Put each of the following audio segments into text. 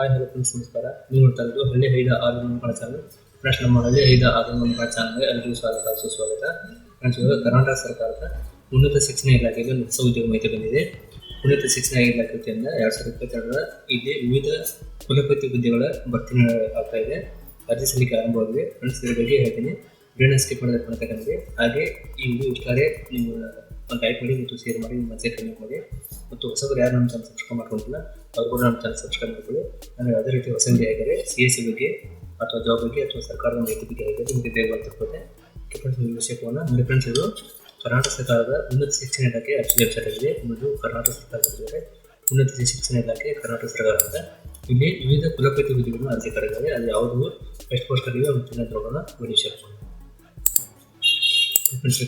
Friends ನಮಸ್ಕಾರ ನೀವು ನೋಡ್ತಾ ಇರೋದು ಹಳ್ಳಿ ಐದ ಆರು ನಮ್ಮ ಚಾನಲ್ ಫ್ರೆಂಡ್ಸ್ ನಮ್ಮ ಹಳ್ಳಿ ಐದ ಆರು ನಮ್ಮ ಚಾನಲ್ಗೆ ಎಲ್ಲರಿಗೂ ಸ್ವಾಗತ ಸುಸ್ವಾಗತ ಫ್ರೆಂಡ್ಸ್ ಇವಾಗ ಕರ್ನಾಟಕ ಸರ್ಕಾರದ ಉನ್ನತ ಶಿಕ್ಷಣ ಇಲಾಖೆಗೆ ಹೊಸ ಉದ್ಯೋಗ ಮಾಹಿತಿ ಬಂದಿದೆ. ಉನ್ನತ ಶಿಕ್ಷಣ ಇಲಾಖೆ ವತಿಯಿಂದ ಎರಡು ಸಾವಿರದ ಇಪ್ಪತ್ತೆರಡರ ಇಲ್ಲಿ ವಿವಿಧ ಕುಲಪತಿ ಹುದ್ದೆಗಳ ಭರ್ತಿ ಆಗ್ತಾ ಇದೆ. ಅರ್ಜಿ ಸಲ್ಲಿಕೆ ಆರಂಭವಾಗಿದೆ ಫ್ರೆಂಡ್ಸ್ ಇದರ ಬಗ್ಗೆ ಹೇಳ್ತೀನಿ. ವಿಡಿಯೋನ ಸ್ಕಿಪ್ ಮಾಡಿದ್ರೆ ಕಾಣ್ತಕ್ಕಂಥದ್ದು ಹಾಗೆ ಈ ವಿಡಿಯೋ ಇಷ್ಟಾರೆ ನೀವು ಲೈಕ್ ಮಾಡಿ ಮತ್ತು ಶೇರ್ ಮಾಡಿ, ನಿಮ್ಮ ಮನಸ್ಸೇ ಕಮೆಂಟ್ ಮಾಡಿ. ಮತ್ತು ಹೊಸಬರು ಯಾರು ನಮ್ಮ ಚಾನಲ್ ಸಬ್ಸ್ಕ್ರೈಬ್ ಮಾಡ್ಕೊಂಡಿಲ್ಲ ಅವ್ರು ಕೂಡ ಚಾನಲ್ ಸಬ್ಸ್ಕ್ರೈಬ್ ಮಾಡ್ಕೊಳ್ಳಿ ಅಂದರೆ ಅದೇ ರೀತಿ ವಿಡಿಯೋ ಆಗಿದ್ದಾರೆ ಸಿ ಎಸ್ ಸಿ ಬಗ್ಗೆ ಅಥವಾ ಜಾಬ್ ಬಗ್ಗೆ ಅಥವಾ ಸರ್ಕಾರದ ಮಾಹಿತಿ ಬಗ್ಗೆ ಆಗಿದೆ ನಿಮಗೆ ಬೇಗ ಫ್ರೆಂಡ್ಸ್ ಈ ವಿಷಯವನ್ನು ಫ್ರೆಂಡ್ಸ್ ಇದು ಕರ್ನಾಟಕ ಸರ್ಕಾರದ ಉನ್ನತ ಶಿಕ್ಷಣ ಇಲಾಖೆ ಅರ್ಜಿ ವೆಬ್ಸೈಟ್ ಆಗಿದೆ. ಇದು ಕರ್ನಾಟಕ ಸರ್ಕಾರದ ಉನ್ನತ ಶಿಕ್ಷಣ ಇಲಾಖೆ ಕರ್ನಾಟಕ ಸರ್ಕಾರ ಅಂತ ಇಲ್ಲಿ ವಿವಿಧ ಕುಲಪತಿ ಹುದ್ದೆಗಳನ್ನು ಅರ್ಜಿ ಕರೆದಿದ್ದಾರೆ. ಅದು ಯಾವುದು ಎಷ್ಟು ಪೋಸ್ಟ್ ನೋಡೋಣ. ವಿಡಿಯೋ ಶೇರ್ ಮಾಡೋಣ.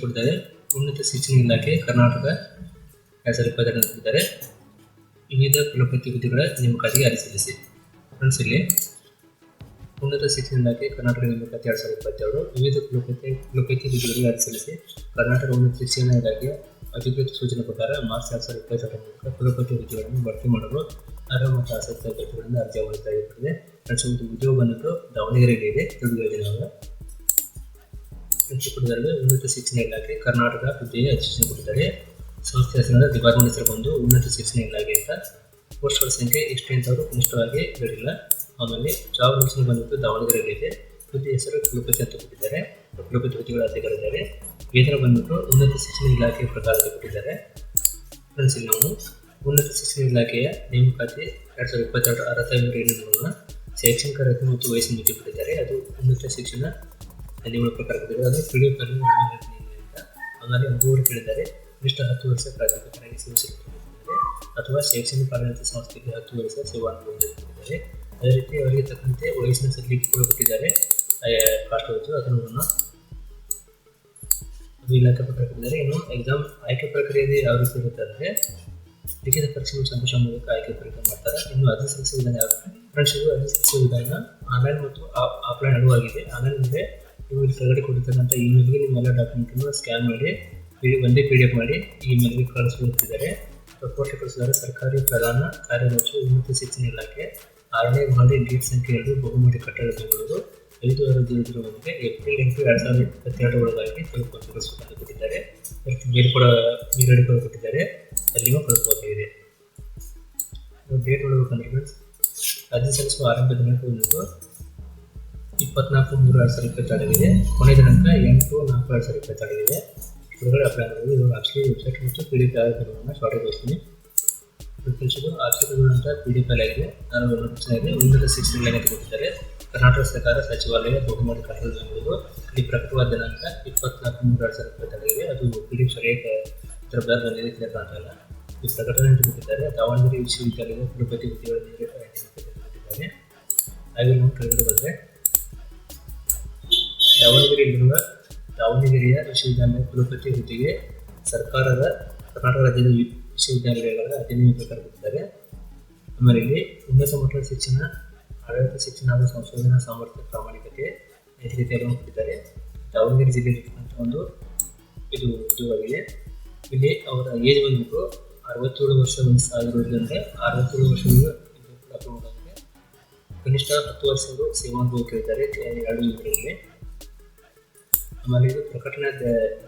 ಕೊಡ್ತಾರೆ ಉನ್ನತ ಶಿಕ್ಷಣ ಇಲಾಖೆ ಕರ್ನಾಟಕ ಹೆಸರು ಇಪ್ಪತ್ತೆರಡು ಕೊಟ್ಟಿದ್ದಾರೆ ವಿವಿಧ ಕುಲಪತಿ ಹುದ್ದೆಗಳ ನೇಮಕಾತಿಗೆ ಅರ್ಜಿ ಸಲ್ಲಿಸಿ. ಫ್ರೆಂಡ್ಸ್ ಇಲ್ಲಿ ಉನ್ನತ ಶಿಕ್ಷಣ ಇಲಾಖೆ, ಕರ್ನಾಟಕ ನೇಮಕಾತಿ ಎರಡು ಸಾವಿರದ ಇಪ್ಪತ್ತೆರಡು, ವಿವಿಧ ಕುಲಪತಿ ಕುಲಪತಿ ಹುದ್ದೆಗಳಿಗೆ ಅರ್ಜಿ ಸಲ್ಲಿಸಿ ಕರ್ನಾಟಕ ಉನ್ನತ ಶಿಕ್ಷಣ ಇಲಾಖೆ ಅಧಿಕೃತ ಸೂಚನೆ ಪ್ರಕಾರ ಮಾರ್ಚ್ ಎರಡ್ ಸಾವಿರದ ಇಪ್ಪತ್ತೆರಡರ ಮೂಲಕ ಕುಲಪತಿ ಹುದ್ದೆಗಳನ್ನು ಭರ್ತಿ ಮಾಡಲು ಅರ್ಹ ಮತ್ತು ಆಸಕ್ತ ಅಭ್ಯರ್ಥಿಗಳಿಂದ ಅರ್ಜಿ ಆಹ್ವಾನಿಸಲಾಗಿರುತ್ತದೆ ಫ್ರೆಂಡ್ಸ್ ಒಂದು ಉದ್ಯೋಗ ಬಂದ್ಬಿಟ್ಟು ದಾವಣಗೆರೆಯಲ್ಲಿ ಇದೆ. ಕೊಟ್ಟಿದ್ದಾರೆ ಉನ್ನತ ಶಿಕ್ಷಣ ಇಲಾಖೆ ಕರ್ನಾಟಕ ಹುದ್ದೆಗೆ ಅಧಿಸೂಚನೆ ಕೊಟ್ಟಿದ್ದಾರೆ ಸಂಸ್ಥೆ ಹೆಸರಿಂದ ಡಿಪಾರ್ಟ್ಮೆಂಟ್ ಹೆಸರು ಬಂದು ಉನ್ನತ ಶಿಕ್ಷಣ ಇಲಾಖೆ ಅಂತ ಪೋಸ್ಟ್ಗಳ ಸಂಖ್ಯೆ ಎಷ್ಟು ಅಂತವರು ಕನಿಷ್ಠವಾಗಿ ಹೇಳಿಲ್ಲ ಆಮೇಲೆ ಜಾಬ್ ಲೊಕೇಶನ್ ಬಂದ್ಬಿಟ್ಟು ದಾವಣಗೆರೆಯಲ್ಲಿದೆ. ಹುದ್ದೆ ಹೆಸರು ಕುಲಪತಿ ಅಂತ ಕೊಟ್ಟಿದ್ದಾರೆ. ಕುಲಪತಿ ಹುದ್ದೆಗಳ ಅಧಿಕಾರಿದ್ದಾರೆ ವೇತನ ಬಂದ್ಬಿಟ್ಟು ಉನ್ನತ ಶಿಕ್ಷಣ ಇಲಾಖೆಯ ಪ್ರಕಾರ ಕೊಟ್ಟಿದ್ದಾರೆ. ಫ್ರೆಂಡ್ಸ್, ಇಲ್ಲಿ ನಾವು ಉನ್ನತ ಶಿಕ್ಷಣ ಇಲಾಖೆಯ ನೇಮಕಾತಿ ಎರಡು ಸಾವಿರದ ಇಪ್ಪತ್ತೆರಡು ಅರ್ಹತಾ ಏನು ಶೈಕ್ಷಣಿಕ ರಚನೆ ಮತ್ತು ವಯಸ್ಸಿನ ಮಿತಿ ಕೊಟ್ಟಿದ್ದಾರೆ. ಅದು ಉನ್ನತ ಶಿಕ್ಷಣ ನಿಯಮಗಳ ಪ್ರಕಾರ ಕೊಟ್ಟಿದ್ದಾರೆ. ಅದು ಪಿ ಡಿ ಎಫ್ ಅಂತ. ಆಮೇಲೆ ಮೂವರು ಕೇಳಿದ್ದಾರೆ. ಕನಿಷ್ಠ ಹತ್ತು ವರ್ಷ ಪ್ರಾಧ್ಯಾಪಕರಾಗಿ ಸೇವೆ ಸಲ್ಲಿಸುತ್ತಿದ್ದಾರೆ ಅಥವಾ ಶೈಕ್ಷಣಿಕ ಆಡಳಿತ ಸಂಸ್ಥೆಗೆ ಹತ್ತು ವರ್ಷ ಸೇವಾ ಅನುಭವ ಅದೇ ರೀತಿ ಅವರಿಗೆ ತಕ್ಕಂತೆ ವಯಸ್ಸಿನ ಸಲ್ಲಿಕೆ ಕೂಡ ಕೊಟ್ಟಿದ್ದಾರೆ. ಕಾಸ್ಟ್ ವೈಸು ಅದನ್ನು ಅದು ಇಲಾಖೆ ಪ್ರಕಾರ ಕೊಟ್ಟಿದ್ದಾರೆ. ಇನ್ನು ಎಕ್ಸಾಮ್ ಆಯ್ಕೆ ಪ್ರಕ್ರಿಯೆಯಲ್ಲಿ ಯಾವ ರೀತಿ ಇರುತ್ತೆ ಅಂದರೆ ಲಿಖಿತ ಪರೀಕ್ಷೆಗಳು ಸಂತೋಷ ಮೂಲಕ ಆಯ್ಕೆ ಪ್ರಕ್ರಿಯೆ ಮಾಡ್ತಾರೆ. ಇನ್ನು ಅರ್ಜಿ ಸಲ್ಲಿಸುವ ವಿಧಾನ ಯಾವ ಇದು ಅರ್ಜಿ ಸಲ್ಲಿಸುವ ವಿಧಾನ ಆನ್ಲೈನ್ ಮತ್ತು ಆಫ್ಲೈನ್ ಎರಡೂ ಆಗಿದೆ ಆನ್ಲೈನ್ ಅಂದರೆ ನೀವು ಇಲ್ಲಿ ಕೆಳಗಡೆ ಕೊಟ್ಟಿರ್ತಕ್ಕಂಥ ಇಮೇಲ್ಗೆ ನಿಮ್ಮೆಲ್ಲ ಡಾಕ್ಯುಮೆಂಟನ್ನು ಸ್ಕ್ಯಾನ್ ಮಾಡಿ ಒಂದೇ ಪಿ ಡಿ ಎಫ್ ಮಾಡಿ ಇಮೇಲ್ಗೆ ಕಳಿಸಿದ್ದಾರೆ ಪೋಸ್ಟ್ ಕಳಿಸಿದ್ದಾರೆ ಸರ್ಕಾರಿ ಪ್ರಧಾನ ಕಾರ್ಯದರ್ಶಿ ಉನ್ನತ ಶಿಕ್ಷಣ ಇಲಾಖೆ, ಆರನೇ ಮಹಡಿ ನೀಟ್ ಸಂಖ್ಯೆ ಎರಡು, ಬಹುಮಡಿ ಕಟ್ಟಡ ಬೆಂಗಳೂರು, ಐದು ಆರು ದಿನದವರೆಗೆ ಏಪ್ರಿಲ್ ಎಂಟು ಎರಡು ಸಾವಿರದ ಇಪ್ಪತ್ತೆರಡು ಒಳಗಾಗಿ ಕೊಟ್ಟಿದ್ದಾರೆ ಕೊಟ್ಟಿದ್ದಾರೆ ಮೇಲ್ ಕೂಡ ನೀರಡಿ ಕೂಡ ಕೊಟ್ಟಿದ್ದಾರೆ. ಅಲ್ಲಿಯೂ ಕಳಿಸ್ಬೋದಾಗಿದೆ ಡೇಟ್ ನೋಡಬೇಕಂದ್ರೆ ಫ್ರೆಂಡ್ಸ್ ಅರ್ಜಿ ಸಲ್ಲಿಸುವ ಆರಂಭ ದಿನಾಂಕ ಒಂದು ಇಪ್ಪತ್ನಾಲ್ಕು ಮೂರು ಎರಡು ಸಾವಿರದ ಇಪ್ಪತ್ತೆರಡಾಗಿದೆ ಕೊನೆ ದಿನಾಂಕ ಎಂಟು ನಾಲ್ಕು ಎರಡು ಸಾವಿರದ ಇಪ್ಪತ್ತೆರಡಾಗಿದೆ ಹೊರಗಡೆ ಅಪ್ಲೈ ಮಾಡೋದು ಇದು ಆಕ್ಚುಲಿ ವೆಬ್ಸೈಟ್ ಮತ್ತು ಪಿ ಡಿ ಎಫ್ ಯಾವ್ದು ಶಾರ್ಟೇಜ್ ಅಂತ ಪಿ ಡಿ ಎಫ್ ಆಗಿದೆ ನಾನು ಉನ್ನತ ಶಿಕ್ಷಣ ಇಲಾಖೆ ಕೊಟ್ಟಿದ್ದಾರೆ? ಕರ್ನಾಟಕ ಸರ್ಕಾರ, ಸಚಿವಾಲಯ, ಬಹುಮತ ಕಟ್ಟಡ ಬೆಂಗಳೂರು ಇಲ್ಲಿ ಪ್ರಕಟವಾದ ದಿನಾಂಕ ಇಪ್ಪತ್ನಾಲ್ಕು ಮೂರು ಎರಡು ಸಾವಿರದ ಇಪ್ಪತ್ತೆರಡಾಗಿದೆ ಅದು ಪಿ ಡಿ ಸರಿಯಾಗಿ ಇದರ ಬ್ಯಾಗ್ ಬಂದಿದೆ ಇಲ್ಲ. ಈ ಪ್ರಕಟಣೆ ಅಂತ ಕೊಟ್ಟಿದ್ದಾರೆ ದಾವಣಗೆರೆ ವಿಶ್ವವಿದ್ಯಾಲಯದ ಹಾಗೆ ನಾವು ಕೆಳಗಡೆ ಬಂದರೆ ದಾವಣಗೆರೆಯ ವಿಶ್ವವಿದ್ಯಾಲಯ ಕುಲಪತಿ ಹುದ್ದೆಗೆ ಸರ್ಕಾರದ ಕರ್ನಾಟಕ ರಾಜ್ಯದ ವಿಶ್ವವಿದ್ಯಾಲಯಗಳ ಅಧಿನಿಯಮ ಪ್ರಕಾರ ಆಮೇಲೆ ಇಲ್ಲಿ ಉನ್ನತ ಮಟ್ಟದ ಶಿಕ್ಷಣ, ಆಡಳಿತ ಶಿಕ್ಷಣ ಹಾಗೂ ಸಂಶೋಧನಾ ಸಾಮರ್ಥ್ಯ ಪ್ರಾಮಾಣಿಕತೆ, ನೈತಿಕತೆಯನ್ನು ಕೊಟ್ಟಿದ್ದಾರೆ. ದಾವಣಗೆರೆ ಜಿಲ್ಲೆಯಲ್ಲಿರ್ತಕ್ಕಂಥ ಒಂದು ಇದು ಉದ್ಯೋಗವಾಗಿದೆ. ಇಲ್ಲಿ ಅವರ ಏಜ್ ಬಂದ್ಬಿಟ್ಟು ಅರವತ್ತೇಳು ವರ್ಷ ವಯಸ್ಸಾಗಿರೋದ್ರಿಂದ ಅರವತ್ತೇಳು ವರ್ಷದಿಂದ ಕನಿಷ್ಠ ಹತ್ತು ವರ್ಷಗಳು ಸೇವಾನುಭವ ಕೇಳಿದ್ದಾರೆ. ಎರಡು ಇವರಲ್ಲಿ ಆಮೇಲೆ ಇದು ಪ್ರಕಟಣೆ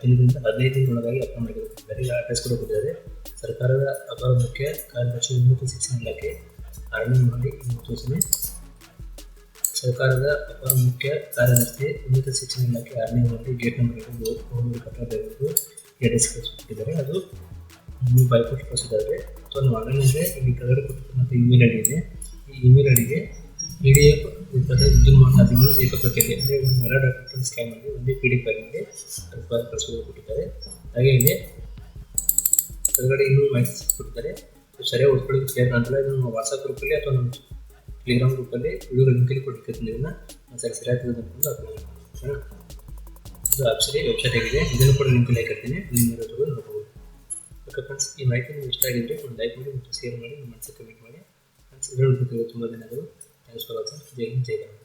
ದಿನದಿಂದ ಹದಿನೈದು ದಿನದೊಳಗಾಗಿ ಅಪ್ಲೈ ಮಾಡಿಕೊಟ್ಟಿದ್ದಾರೆ ಅಡ್ರೆಸ್ ಕೂಡ ಕೊಟ್ಟಿದ್ದಾರೆ. ಸರ್ಕಾರದ ಅಪರ ಮುಖ್ಯ ಕಾರ್ಯದರ್ಶಿ ಉನ್ನತ ಶಿಕ್ಷಣ ಇಲಾಖೆ ಆರನೇ ಮಾಡಿ ಸೂಚನೆ. ಸರ್ಕಾರದ ಅಪರ ಮುಖ್ಯ ಕಾರ್ಯದರ್ಶಿ ಉನ್ನತ ಶಿಕ್ಷಣ ಇಲಾಖೆ ಆರನೇ ಮಾಡಿ ಗೇಟ್ ನಂಬರ್ ಎರಡು ಬೆಂಗಳೂರು ಅಡ್ರೆಸ್ ಕಳಿಸ್ಕೊಟ್ಟಿದ್ದಾರೆ ಅದು ನೀವು ಬೈಪೋಸ್ಟ್ ಕಳಿಸಿದ್ದಾರೆ ಸೊ ನಾವು ಆನ್ಲೈನ್ ಇದೆ. ಇಲ್ಲಿ ಕೆಳಗಡೆ ಕೊಟ್ಟಿರ್ತಕ್ಕಂಥ ಇಮೇಲ್ ಐಡಿ ಇದೆ. ಈ ಇಮೇಲ್ ಐಡಿಗೆ ಪಿ ಡಿ ಎಫ್ ಏಕಪ್ರಕ್ರಿಯೆ ಅಂದರೆ ಎಲ್ಲ ಡಾಕ್ಯುಮೆಂಟ್ ಸ್ಕ್ಯಾನ್ ಮಾಡಿ ಒಂದೇ ಪಿ ಡಿ ಎಫ್ ಕಳಿಸೋದು ಕೊಟ್ಟಿದ್ದಾರೆ ಹಾಗೆ ಇಲ್ಲಿ ಕೆಳಗಡೆ ಇನ್ನೂ ಮಾಹಿತಿ ಕೊಟ್ಟಿದ್ದಾರೆ. ಸರಿಯಾಗಿ ಓದ್ಕೊಳ್ಳೋದು ಕ್ಲಿಯರ್ ಕಾಣ್ತಲ್ಲ. ಇದನ್ನು ವಾಟ್ಸಪ್ ಗ್ರೂಪಲ್ಲಿ ಅಥವಾ ನಮ್ಮ ಟೆಲಿಗ್ರಾಮ್ ಗ್ರೂಪಲ್ಲಿ ವಿಡಿಯೋ ಲಿಂಕಲ್ಲಿ ಕೊಟ್ಟಿರ್ತೀನಿ ಇದನ್ನು ಸರಿ ಸರಿಯಾಗಿ ಓಕೆನಾ ಇದು ವೆಬ್ಸೈಟ್ ಆಗಿದೆ ಇದನ್ನು ಕೂಡ ಲಿಂಕಲ್ಲಿ ಹಾಕಿರ್ತೀನಿ. ನಿಮ್ಮ ಇರೋದು ನೋಡ್ಬೋದು. ಓಕೆ ಫ್ರೆಂಡ್ಸ್ ಈ ಮಾಹಿತಿ ನಿಮ್ಗೆ ಇಷ್ಟ ಆಗಿದ್ರೆ ಒಂದು ಲೈಕ್ ಮಾಡಿ ಮತ್ತು ಶೇರ್ ಮಾಡಿ, ನಿಮ್ಮ ಮನಸ್ಸಿಗೆ ಕಮೆಂಟ್ ಮಾಡಿ. ಫ್ರೆಂಡ್ಸ್ ಇದರ ತುಂಬ ಧನ್ಯವಾದಗಳು. Eu inteira.